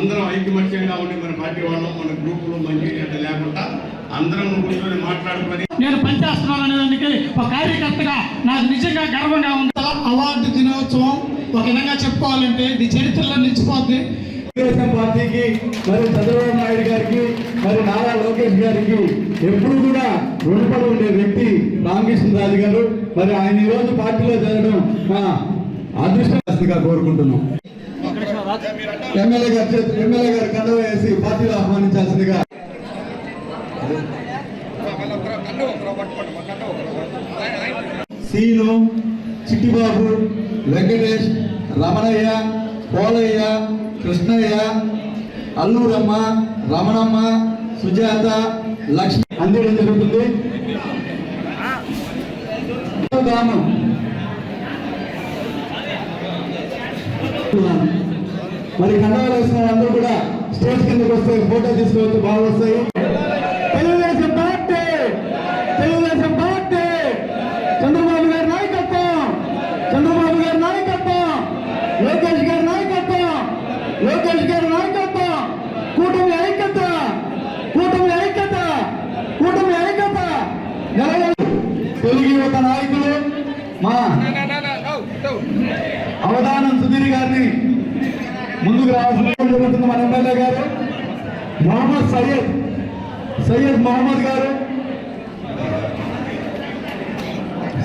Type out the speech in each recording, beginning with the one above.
ఐకమత్యంగా ఉండి మన పార్టీ వాళ్ళం మన గ్రూపులు మంచి లేకుండా అందరం కూర్చొని మాట్లాడుకొని నేను పనిచేస్తున్నాను ఒక కార్యకర్తగా నాకు నిజంగా గర్వంగా ఉంది. అవార్డు దినోత్సవం. ఒక విధంగా చెప్పుకోవాలంటే ఇది చరిత్రలో నిలిచిపోద్ది. తెలుగుదేశం పార్టీకి మరి చంద్రబాబు నాయుడు గారికి మరి నారా లోకేష్ గారికి ఎప్పుడు కూడా రుణపడి ఉండే వ్యక్తి రామకృష్ణరాజు గారు. మరి ఆయన ఈ రోజు పార్టీలో చేరడం అదృష్టంగా కోరుకుంటున్నాం. ఎమ్మెల్యే గారు ఎమ్మెల్యే గారు కండవ వేసి పార్టీలో ఆహ్వానించాల్సిందిగా. సీను చిట్టిబాబు వెంకటేష్ రమణయ్య పోలయ్య కృష్ణయ్య అల్లూరమ్మ రమణమ్మ సుజాత లక్ష్మి. అందేయడం జరుగుతుంది. గ్రామం. మరి కండవాలు వేసిన వాళ్ళందరూ కూడా స్టేజ్ కిందకి వస్తే ఫోటో తీసుకోవచ్చు బాగా వస్తాయి తెలుగుదేశం పార్టీ! తెలుగుదేశం పార్టీ! చంద్రబాబు గారి నాయకత్వం! చంద్రబాబు గారి నాయకత్వం! లోకేష్ గారి నాయకత్వం! లోకేష్ గారి నాయకత్వం! కూటమి ఐక్యత! కూటమి ఐక్యత! కూటమి ఐక్యత! తెలుగు యువత నాయకులు మా అవధానం సుధీర్ గారిని ముందుకు రావాల్సిన జరుగుతుంది మన ఎమ్మెల్యే గారు మొహమ్మద్ సయ్యద్. సయ్యద్ మొహమ్మద్ గారు.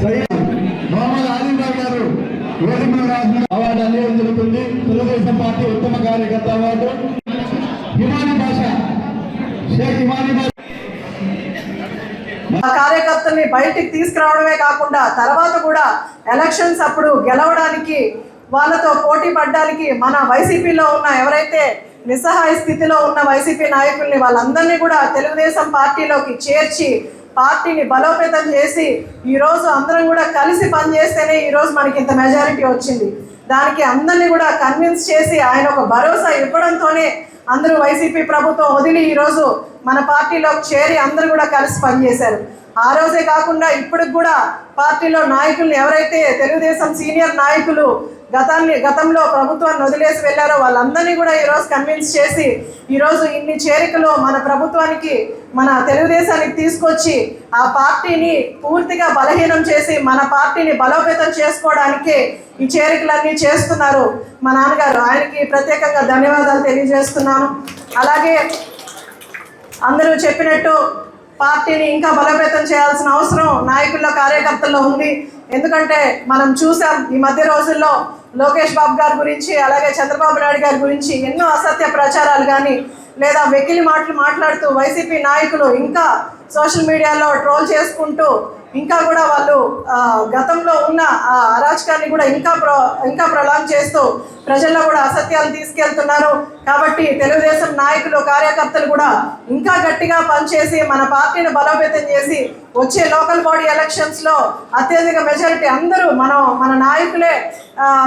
సయ్యద్ మహమ్మద్ ఆలింబాగ్ గారు వేదిక రాసిన అవార్డు అందించడం జరుగుతుంది తెలుగుదేశం పార్టీ ఉత్తమ కార్యకర్త అవార్డు. హిమాని భాష షేక్ హిమాని భాష. కార్యకర్తల్ని బయటికి తీసుకురావడమే కాకుండా తర్వాత కూడా ఎలక్షన్స్ అప్పుడు గెలవడానికి వాళ్ళతో పోటీ పడ్డానికి మన వైసీపీలో ఉన్న ఎవరైతే నిస్సహాయ స్థితిలో ఉన్న వైసీపీ నాయకుల్ని వాళ్ళందరినీ కూడా తెలుగుదేశం పార్టీలోకి చేర్చి పార్టీని బలోపేతం చేసి ఈరోజు అందరం కూడా కలిసి పనిచేస్తేనే ఈరోజు మనకి ఇంత మెజారిటీ వచ్చింది. దానికి అందరినీ కూడా కన్విన్స్ చేసి ఆయన ఒక భరోసా ఇవ్వడంతోనే అందరూ వైసీపీ ప్రభుత్వం వదిలి ఈరోజు మన పార్టీలోకి చేరి అందరూ కూడా కలిసి పనిచేశారు. ఆ రోజే కాకుండా ఇప్పటికి కూడా పార్టీలో నాయకుల్ని ఎవరైతే తెలుగుదేశం సీనియర్ నాయకులు గతాన్ని గతంలో ప్రభుత్వాన్ని వదిలేసి వెళ్ళారో వాళ్ళందరినీ కూడా ఈరోజు కన్విన్స్ చేసి ఈరోజు ఇన్ని చేరికలు మన ప్రభుత్వానికి మన తెలుగుదేశానికి తీసుకొచ్చి ఆ పార్టీని పూర్తిగా బలహీనం చేసి మన పార్టీని బలోపేతం చేసుకోవడానికి ఈ చేరికలన్నీ చేస్తున్నారు మా నాన్నగారు. ఆయనకి ప్రత్యేకంగా ధన్యవాదాలు తెలియజేస్తున్నాను. అలాగే అందరూ చెప్పినట్టు పార్టీని ఇంకా బలోపేతం చేయాల్సిన అవసరం నాయకుల్లో కార్యకర్తల్లో ఉంది. ఎందుకంటే మనం చూసాం ఈ మధ్య రోజుల్లో లోకేష్ బాబు గారి గురించి అలాగే చంద్రబాబు నాయుడు గారి గురించి ఎన్నో అసత్య ప్రచారాలు కానీ లేదా వెకిలి మాటలు మాట్లాడుతూ వైసీపీ నాయకులు ఇంకా సోషల్ మీడియాలో ట్రోల్ చేసుకుంటూ ఇంకా కూడా వాళ్ళు గతంలో ఉన్న ఆ అరాచకాన్ని కూడా ఇంకా ప్రో ఇంకా ప్రొలాంగ్ చేస్తూ ప్రజల్లో కూడా అసత్యాలు తీసుకెళ్తున్నారు. కాబట్టి తెలుగుదేశం నాయకులు కార్యకర్తలు కూడా ఇంకా గట్టిగా పనిచేసి మన పార్టీని బలోపేతం చేసి వచ్చే లోకల్ బాడీ ఎలక్షన్స్లో అత్యధిక మెజారిటీ అందరూ మనం మన నాయకులే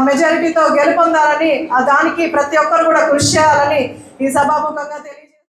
మెజారిటీతో గెలుపొందాలని ఆ దానికి ప్రతి ఒక్కరు కూడా కృషి చేయాలని ఈ సభాముఖంగా తెలియ